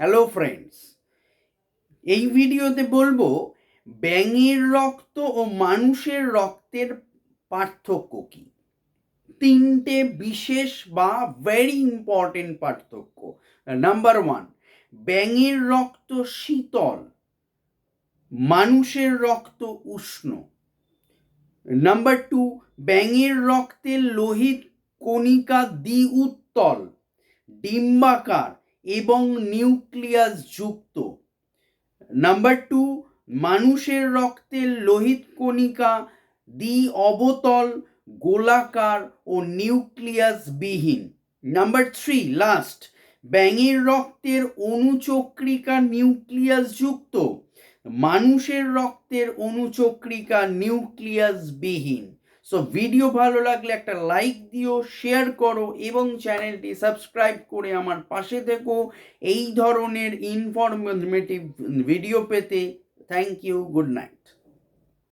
Hello friends এই ভিডিওতে বলব, ব্যাঙের রক্ত ও মানুষের রক্তের পার্থক্য কি? তিনটে বিশেষ বা ভেরি ইম্পর্টেন্ট পার্থক্য। নাম্বার ওয়ান ব্যাঙের রক্ত শীতল, মানুষের রক্ত উষ্ণ। নাম্বার টু ব্যাঙের রক্তের লোহিত কণিকা দ্বি উত্তল ডিম্বাকার এবং নিউক্লিয়াস যুক্ত। নাম্বার টু মানুষের রক্তের লোহিত কণিকা দ্বি অবতল, গোলাকার ও নিউক্লিয়াস বিহীন। নাম্বার থ্রি লাস্ট ব্যাঙের রক্তের অনুচক্রিকা নিউক্লিয়াস যুক্ত। মানুষের রক্তের অনুচক্রিকা নিউক্লিয়াস বিহীন। সো ভিডিও ভালো লাগলে একটা লাইক দিও শেয়ার করো এবং চ্যানেলটি সাবস্ক্রাইব করে আমার পাশে থেকো। এই ধরনের ইনফরমেটিভ ভিডিও পেতে থ্যাংক ইউ গুড নাইট